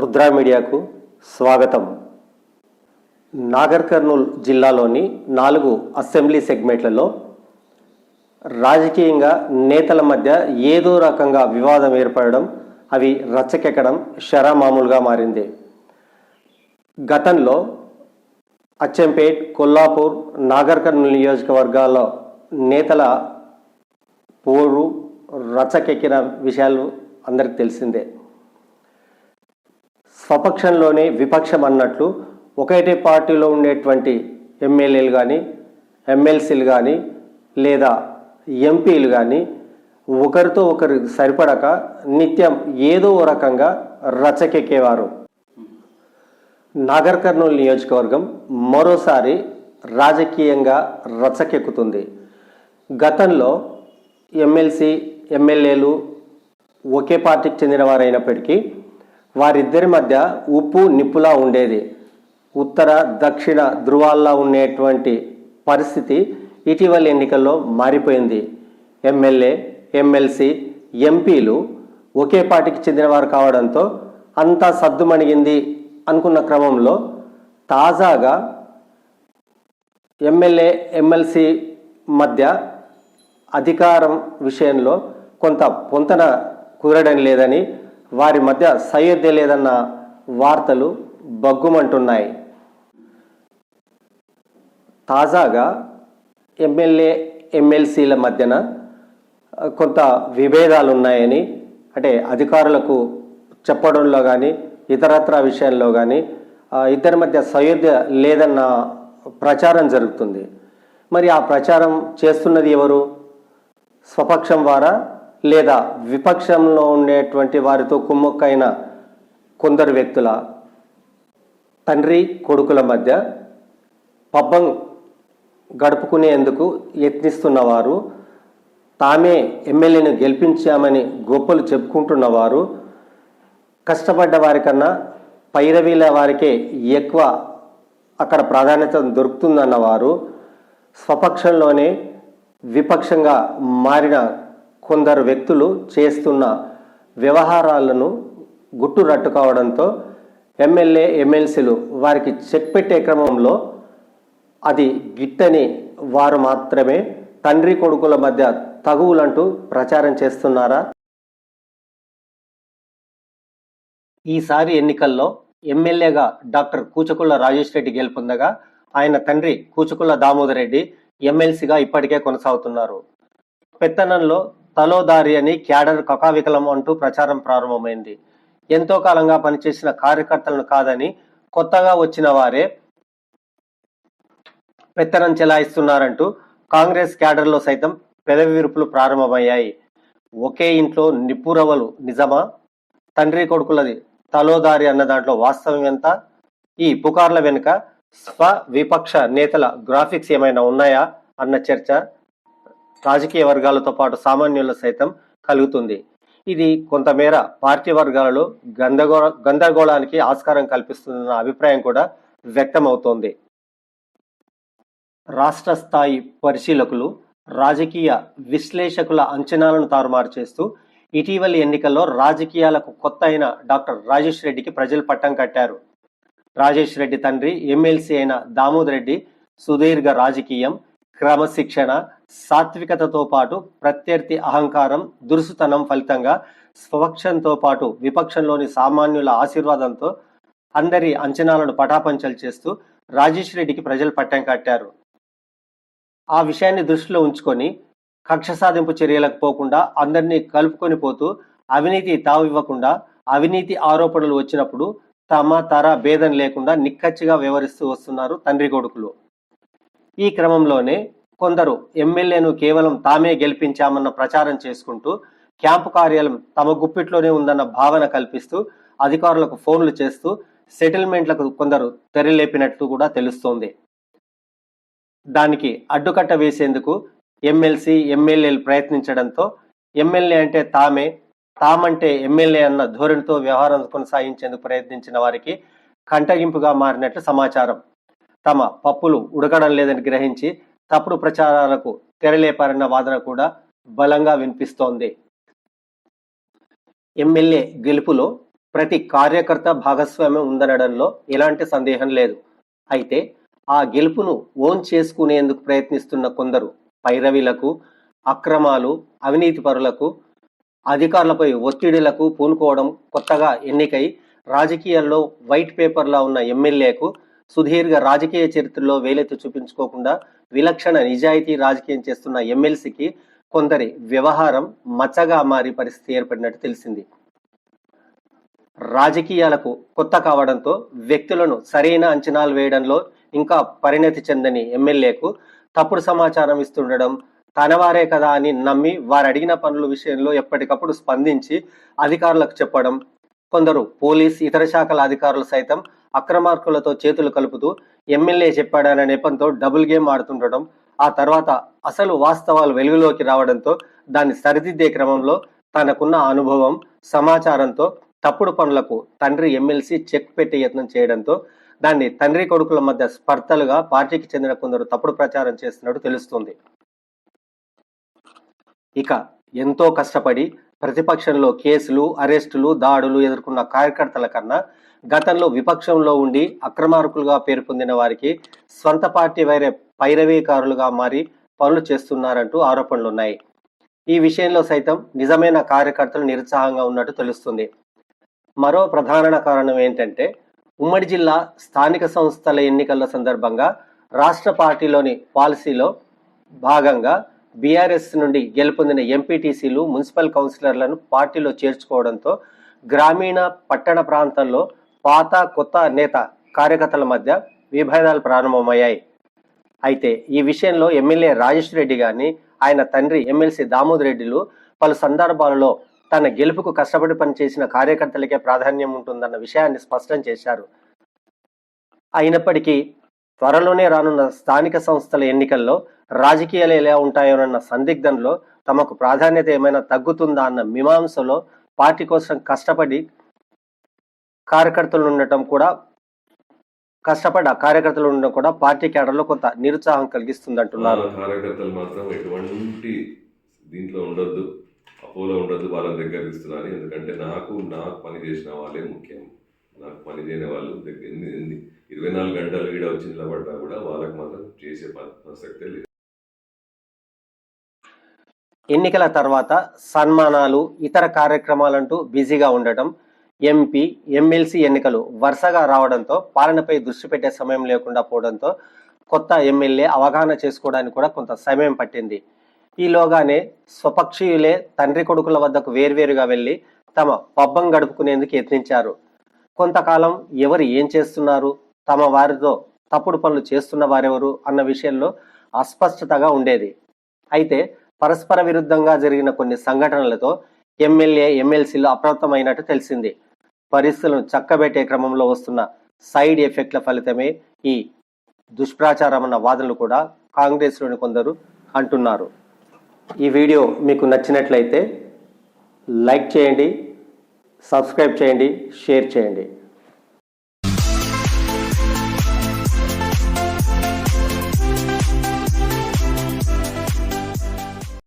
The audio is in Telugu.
రుద్రా మీడియాకు స్వాగతం. నాగర్ కర్నూల్ జిల్లాలోని నాలుగు అసెంబ్లీ సెగ్మెంట్లలో రాజకీయంగా నేతల మధ్య ఏదో రకంగా వివాదం ఏర్పడడం అవి రచ్చకెక్కడం షరామామూలుగా మారింది. గతంలో అచ్చంపేట్ కొల్లాపూర్ నాగర్ కర్నూలు నియోజకవర్గాల్లో నేతల పోరు రచ్చకెక్కిన విషయాలు అందరికి తెలిసిందే. స్వపక్షంలోనే విపక్షం అన్నట్లు ఒకటే పార్టీలో ఉండేటువంటి ఎమ్మెల్యేలు కానీ ఎమ్మెల్సీలు కానీ లేదా ఎంపీలు కానీ ఒకరితో ఒకరు సరిపడక నిత్యం ఏదో ఓ రకంగా రచకెక్కేవారు. నాగర్ కర్నూలు నియోజకవర్గం మరోసారి రాజకీయంగా రచకెక్కుతుంది. గతంలో ఎమ్మెల్సీ ఎమ్మెల్యేలు ఒకే పార్టీకి చెందిన వారైనప్పటికీ వారిద్దరి మధ్య ఉప్పు నిప్పులా ఉండేది. ఉత్తర దక్షిణ ధృవాల్లో ఉండేటువంటి పరిస్థితి ఇటీవల ఎన్నికల్లో మారిపోయింది. ఎమ్మెల్యే ఎమ్మెల్సీ ఎంపీలు ఒకే పార్టీకి చెందినవారు కావడంతో అంతా సద్దుమణిగింది అనుకున్న క్రమంలో తాజాగా ఎమ్మెల్యే ఎమ్మెల్సీ మధ్య అధికారం విషయంలో కొంత పొంతన కుదరడం లేదని వారి మధ్య సయోధ్య లేదన్న వార్తలు బగ్గుమంటున్నాయి తాజాగా ఎమ్మెల్యే ఎమ్మెల్సీల మధ్యన కొంత విభేదాలు ఉన్నాయని అంటే అధికారులకు చెప్పడంలో కానీ ఇతరత్ర విషయాల్లో కానీ ఇద్దరి మధ్య సయోధ్య లేదన్న ప్రచారం జరుగుతుంది. మరి ఆ ప్రచారం చేస్తున్నది ఎవరు? స్వపక్షం వారా? లేదా విపక్షంలో ఉండేటువంటి వారితో కుమ్మక్కైన కొందరు వ్యక్తుల తండ్రి కొడుకుల మధ్య పబ్బం గడుపుకునేందుకు యత్నిస్తున్నవారు తామే ఎమ్మెల్యేను గెలిపించామని గొప్పలు చెప్పుకుంటున్నవారు కష్టపడ్డ వారికన్నా పైరవీల వారికే ఎక్కువ అక్కడ ప్రాధాన్యత దొరుకుతుందన్నవారు స్వపక్షంలోనే విపక్షంగా మారిన కొందరు వ్యక్తులు చేస్తున్న వ్యవహారాలను గుట్టు రట్టుకోవడంతో ఎమ్మెల్యే ఎమ్మెల్సీలు వారికి చెక్ పెట్టే క్రమంలో అది గిట్టని వారు మాత్రమే తండ్రి కొడుకుల మధ్య తగువులంటూ ప్రచారం చేస్తున్నారా? ఈసారి ఎన్నికల్లో ఎమ్మెల్యేగా డాక్టర్ కూచకుళ్ళ రాజేష్ రెడ్డి గెలుపొందగా ఆయన తండ్రి కూచకుళ్ళ దామోదర్ రెడ్డి ఎమ్మెల్సీగా ఇప్పటికే కొనసాగుతున్నారు. పెత్తనంలో తలోదారి అని క్యాడర్ కకావికలం అంటూ ప్రచారం ప్రారంభమైంది. ఎంతో కాలంగా పనిచేసిన కార్యకర్తలను కాదని కొత్తగా వచ్చిన వారే పెత్తనం చెలాయిస్తున్నారంటూ కాంగ్రెస్ క్యాడర్లో సైతం పెదవి విరుపులు ప్రారంభమయ్యాయి. ఒకే ఇంట్లో నిప్పురవలు నిజమా? తండ్రి కొడుకులది తలోదారి అన్న దాంట్లో వాస్తవం ఎంత? ఈ పుకార్ల వెనుక స్వ విపక్ష నేతల గ్రాఫిక్స్ ఏమైనా ఉన్నాయా? అన్న చర్చ. రాజకీయ వర్గాలతో పాటు సామాన్యుల సైతం కలుగుతుంది. ఇది కొంతమేర పార్టీ వర్గాలలో గందగోళ గందరగోళానికి ఆస్కారం కల్పిస్తుందన్న అభిప్రాయం కూడా వ్యక్తమవుతోంది. రాష్ట్ర స్థాయి పరిశీలకులు రాజకీయ విశ్లేషకుల అంచనాలను తారుమారు చేస్తూ ఇటీవలి ఎన్నికల్లో రాజకీయాలకు కొత్త అయిన డాక్టర్ రాజేష్ రెడ్డికి ప్రజలు పట్టం కట్టారు. రాజేష్ రెడ్డి తండ్రి ఎమ్మెల్సీ అయిన దామోదర్ రెడ్డి సుదీర్ఘ రాజకీయం క్రమశిక్షణ సాత్వికతతో పాటు ప్రత్యర్థి అహంకారం దురుసుతనం ఫలితంగా స్వపక్షంతో పాటు విపక్షంలోని సామాన్యుల ఆశీర్వాదంతో అందరి అంచనాలను పటాపంచలు చేస్తూ రాజేష్ రెడ్డికి ప్రజలు పట్టం కట్టారు. ఆ విషయాన్ని దృష్టిలో ఉంచుకొని కక్ష సాధింపు చర్యలకు పోకుండా అందరినీ కలుపుకొని పోతూ అవినీతి తావివ్వకుండా అవినీతి ఆరోపణలు వచ్చినప్పుడు తమ తర భేదం లేకుండా నిక్కచ్చిగా వ్యవహరిస్తూ వస్తున్నారు తండ్రి కొడుకులు. ఈ క్రమంలోనే కొందరు ఎమ్మెల్యేను కేవలం తామే గెలిపించామన్న ప్రచారం చేసుకుంటూ క్యాంపు కార్యాలయం తమ గుప్పిట్లోనే ఉందన్న భావన కల్పిస్తూ అధికారులకు ఫోన్లు చేస్తూ సెటిల్మెంట్లకు కొందరు తెరలేపినట్లు కూడా తెలుస్తోంది. దానికి అడ్డుకట్ట వేసేందుకు ఎమ్మెల్సీ ఎమ్మెల్యేలు ప్రయత్నించడంతో ఎమ్మెల్యే అంటే తామే తామంటే ఎమ్మెల్యే అన్న ధోరణితో వ్యవహారం కొనసాగించేందుకు ప్రయత్నించిన వారికి కంటగింపుగా మారినట్లు సమాచారం. తమ పప్పులు ఉడకడం లేదని గ్రహించి తప్పుడు ప్రచారాలకు తెరలేపారన్న వాదన కూడా బలంగా వినిపిస్తోంది. ఎమ్మెల్యే గెలుపులో ప్రతి కార్యకర్త భాగస్వామ్యం ఉందనడంలో ఎలాంటి సందేహం లేదు. అయితే ఆ గెలుపును ఓన్ చేసుకునేందుకు ప్రయత్నిస్తున్న కొందరు పైరవీలకు అక్రమాలు అవినీతి పరులకు అధికారులపై ఒత్తిడిలకు పూనుకోవడం కొత్తగా ఎన్నికై రాజకీయాల్లో వైట్ పేపర్లా ఉన్న ఎమ్మెల్యేకు సుదీర్ఘ రాజకీయ చరిత్రలో వేలెత్తి చూపించుకోకుండా విలక్షణ నిజాయితీ రాజకీయం చేస్తున్న ఎమ్మెల్సీకి కొందరి వ్యవహారం మచ్చగా మారి పరిస్థితి ఏర్పడినట్టు తెలిసింది. రాజకీయాలకు కొత్త కావడంతో వ్యక్తులను సరైన అంచనాలు వేయడంలో ఇంకా పరిణతి చెందని ఎమ్మెల్యేకు తప్పుడు సమాచారం ఇస్తుండడం తనవారే కదా అని నమ్మి వారు అడిగిన పనుల విషయంలో ఎప్పటికప్పుడు స్పందించి అధికారులకు చెప్పడం కొందరు పోలీస్ ఇతర శాఖల అధికారులు సైతం అక్రమార్కులతో చేతులు కలుపుతూ ఎమ్మెల్యే చెప్పాడనే నెపంతో డబుల్ గేమ్ ఆడుతుండడం ఆ తర్వాత అసలు వాస్తవాలు వెలుగులోకి రావడంతో దాన్ని సరిదిద్దే క్రమంలో తనకున్న అనుభవం సమాచారంతో తప్పుడు పనులకు తండ్రి ఎమ్మెల్సీ చెక్ పెట్టే యత్నం చేయడంతో దాన్ని తండ్రి కొడుకుల మధ్య స్పర్ధలుగా పార్టీకి చెందిన కొందరు తప్పుడు ప్రచారం చేస్తున్నట్టు తెలుస్తుంది. ఇక ఎంతో కష్టపడి ప్రతిపక్షంలో కేసులు అరెస్టులు దాడులు ఎదుర్కొన్న కార్యకర్తల కన్నా గతంలో విపక్షంలో ఉండి అక్రమార్కులుగా పేరు పొందిన వారికి స్వంత పార్టీ వైరే పైరవీకారులుగా మారి పనులు చేస్తున్నారంటూ ఆరోపణలున్నాయి. ఈ విషయంలో సైతం నిజమైన కార్యకర్తలు నిరుత్సాహంగా ఉన్నట్టు తెలుస్తుంది. మరో ప్రధాన కారణం ఏంటంటే ఉమ్మడి జిల్లా స్థానిక సంస్థల ఎన్నికల సందర్భంగా రాష్ట్ర పార్టీలోని పాలసీలో భాగంగా బీఆర్ఎస్ నుండి గెలుపొందిన ఎంపీటీసీలు మున్సిపల్ కౌన్సిలర్లను పార్టీలో చేర్చుకోవడంతో గ్రామీణ పట్టణ ప్రాంతాల్లో పాత కొత్త నేత కార్యకర్తల మధ్య విభేదాలు ప్రారంభమయ్యాయి. అయితే ఈ విషయంలో ఎమ్మెల్యే రాజేష్ రెడ్డి గారిని ఆయన తండ్రి ఎమ్మెల్సీ దామోదర్ రెడ్డిలు పలు సందర్భాలలో తన గెలుపుకు కష్టపడి పనిచేసిన కార్యకర్తలకే ప్రాధాన్యం ఉంటుందన్న విషయాన్ని స్పష్టం చేశారు. అయినప్పటికీ త్వరలోనే రానున్న స్థానిక సంస్థల ఎన్నికల్లో రాజకీయాలు ఎలా ఉంటాయోనన్న సందిగ్ధంలో తమకు ప్రాధాన్యత ఏమైనా తగ్గుతుందా అన్న మీమాంసలో పార్టీ కోసం కష్టపడి కార్యకర్తలు ఉండటం కూడా కష్టపడ్డ కార్యకర్తలు ఉండడం కూడా పార్టీ కేడర్లో కొంత నిరుత్సాహం కలిగిస్తుంది అంటున్నారు కార్యకర్తలు మాత్రం ఎటువంటి దీంట్లో ఉండొద్దు అపోలో ఉండొద్దు వాళ్ళని దగ్గర ఇస్తున్నాను ఎందుకంటే నాకు నాకు పని చేసిన వాళ్ళే ముఖ్యం. నాకు పని చేయని వాళ్ళు ఎన్ని ఎన్ని ఇరవై నాలుగు గంటలు ఈడ వచ్చి నిలబడ్డా కూడా వాళ్ళకి మాత్రం చేసే ప్రసక్తే లేదు. ఎన్నికల తర్వాత సన్మానాలు ఇతర కార్యక్రమాలంటూ బిజీగా ఉండటం ఎంపీ ఎమ్మెల్సీ ఎన్నికలు వరుసగా రావడంతో పాలనపై దృష్టి పెట్టే సమయం లేకుండా పోవడంతో కొత్త ఎమ్మెల్యే అవగాహన చేసుకోవడానికి కూడా కొంత సమయం పట్టింది. ఈలోగానే స్వపక్షీయులే తండ్రి కొడుకుల వద్దకు వేర్వేరుగా వెళ్ళి తమ పబ్బం గడుపుకునేందుకు యత్నించారు. కొంతకాలం ఎవరు ఏం చేస్తున్నారు? తమ వారితో తప్పుడు పనులు చేస్తున్న వారెవరు? అన్న విషయంలో అస్పష్టతగా ఉండేది. అయితే పరస్పర విరుద్ధంగా జరిగిన కొన్ని సంఘటనలతో ఎమ్మెల్యే ఎమ్మెల్సీలు అప్రమత్తమైనట్టు తెలిసింది. పరిస్థితులను చక్కబెట్టే క్రమంలో వస్తున్న సైడ్ ఎఫెక్ట్ల ఫలితమే ఈ దుష్ప్రచారం అన్న వాదనలు కూడా కాంగ్రెస్లోని కొందరు అంటున్నారు. ఈ వీడియో మీకు నచ్చినట్లయితే లైక్ చేయండి సబ్స్క్రైబ్ చేయండి షేర్ చేయండి.